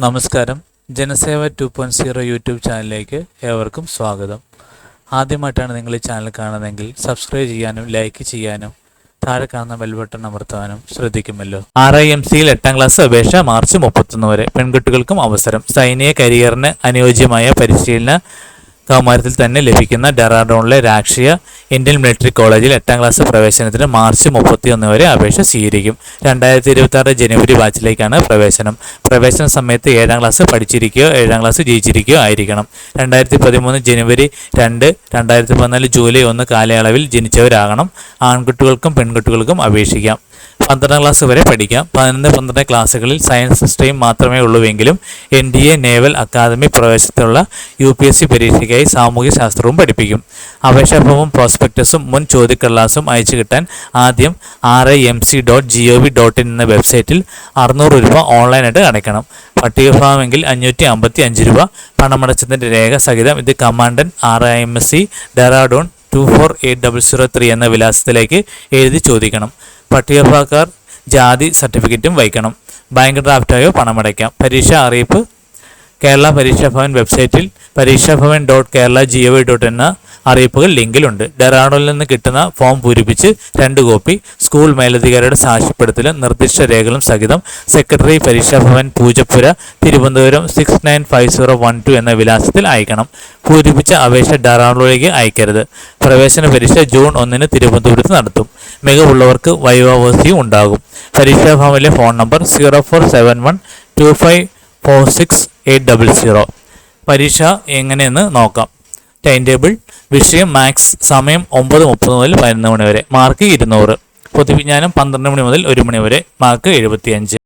നമസ്കാരം. Janaseva two point zero YouTube ചാനലിലേക്ക് ഏവർക്കും സ്വാഗതം. ആദ്യമായിട്ടാണ് നിങ്ങൾ ഈ ചാനൽ കാണുന്നതെങ്കിൽ സബ്സ്ക്രൈബ് ചെയ്യാനും ലൈക്ക് ചെയ്യാനും താഴെ കാണുന്ന ബെൽ ബട്ടൺ അമർത്താനും ശ്രദ്ധിക്കുമല്ലോ. ആർ ഐ എം സിയിൽ എട്ടാം ക്ലാസ് അപേക്ഷ മാർച്ച് മുപ്പത്തൊന്ന് വരെ. പെൺകുട്ടികൾക്കും അവസരം. സൈനിക കരിയറിന് അനുയോജ്യമായ പരിശീലന കൗമാരത്തിൽ തന്നെ ലഭിക്കുന്ന ഡെറാഡോണിലെ രാഷ്ട്രീയ ഇന്ത്യൻ മിലിറ്ററി കോളേജിൽ എട്ടാം ക്ലാസ് പ്രവേശനത്തിന് മാർച്ച് മുപ്പത്തിയൊന്ന് വരെ അപേക്ഷ സ്വീകരിക്കും. രണ്ടായിരത്തി ഇരുപത്തി ആറ് ജനുവരി ബാച്ചിലേക്കാണ് പ്രവേശനം. പ്രവേശന സമയത്ത് ഏഴാം ക്ലാസ് പഠിച്ചിരിക്കുകയോ ഏഴാം ക്ലാസ് ജയിച്ചിരിക്കുകയോ ആയിരിക്കണം. രണ്ടായിരത്തി പതിമൂന്ന് ജനുവരി രണ്ട് രണ്ടായിരത്തി പതിനാല് ജൂലൈ ഒന്ന് കാലയളവിൽ ജനിച്ചവരാകണം. ആൺകുട്ടികൾക്കും പെൺകുട്ടികൾക്കും അപേക്ഷിക്കാം. പന്ത്രണ്ടാം ക്ലാസ് വരെ പഠിക്കാം. പതിനൊന്ന് പന്ത്രണ്ട് ക്ലാസ്സുകളിൽ സയൻസ് സ്ട്രീം മാത്രമേ ഉള്ളൂവെങ്കിലും N D A naval academy പ്രവേശനത്തിലുള്ള U P S C പരീക്ഷയ്ക്കായി സാമൂഹ്യ ശാസ്ത്രവും പഠിപ്പിക്കും. അപേക്ഷാഫോമും പ്രോസ്പെക്ടസും മുൻ ചോദ്യക്കടലാസും അയച്ചു കിട്ടാൻ ആദ്യം R I M C dot G O V dot in എന്ന വെബ്സൈറ്റിൽ അറുന്നൂറ് രൂപ ഓൺലൈനായിട്ട് അടയ്ക്കണം. പട്ടികഭാവമെങ്കിൽ അഞ്ഞൂറ്റി അമ്പത്തി അഞ്ച് രൂപ. പണമടച്ചതിന്റെ രേഖ സഹിതം ഇത് commandant R I M S C Dehradun two four eight double zero three എന്ന വിലാസത്തിലേക്ക് എഴുതി ചോദിക്കണം. പട്ടികഭാഗക്കാർ ജാതി സർട്ടിഫിക്കറ്റും വഹിക്കണം. ബാങ്ക് ഡ്രാഫ്റ്റായോ പണമടയ്ക്കാം. പരീക്ഷ അറിയിപ്പ് കേരള പരീക്ഷാഭവൻ വെബ്സൈറ്റിൽ Pareekshabhavan dot Kerala G O V dot എന്ന അറിയിപ്പുകൾ ലിങ്കിലുണ്ട്. ഡെറാഡോണിൽ നിന്ന് കിട്ടുന്ന ഫോം പൂരിപ്പിച്ച് രണ്ട് കോപ്പി സ്കൂൾ മേലധികാരിയുടെ സാക്ഷ്യപ്പെടുത്തലും നിർദ്ദിഷ്ട രേഖകളും സഹിതം secretary Pareekshabhavan Poojappura Thiruvananthapuram six nine five zero one two എന്ന വിലാസത്തിൽ അയക്കണം. പൂരിപ്പിച്ച അപേക്ഷ ഡെറാഡോണിലേക്ക് അയക്കരുത്. പ്രവേശന പരീക്ഷ ജൂൺ ഒന്നിന് തിരുവനന്തപുരത്ത് നടത്തും. മികവുള്ളവർക്ക് വൈവാവസ്ഥയും ഉണ്ടാകും. പരീക്ഷാഭവനിലെ phone number zero four seven one two five four six eight double zero പരീക്ഷ എങ്ങനെയെന്ന് നോക്കാം. ടൈം ടേബിൾ വിഷയം മാത്സ് സമയം ഒമ്പത് മുപ്പത് മുതൽ പതിനൊന്ന് മണി വരെ. മാർക്ക് ഇരുന്നൂറ്. പൊതുവിജ്ഞാനം പന്ത്രണ്ട് മണി മുതൽ ഒരു മണി വരെ. മാർക്ക് എഴുപത്തിയഞ്ച്.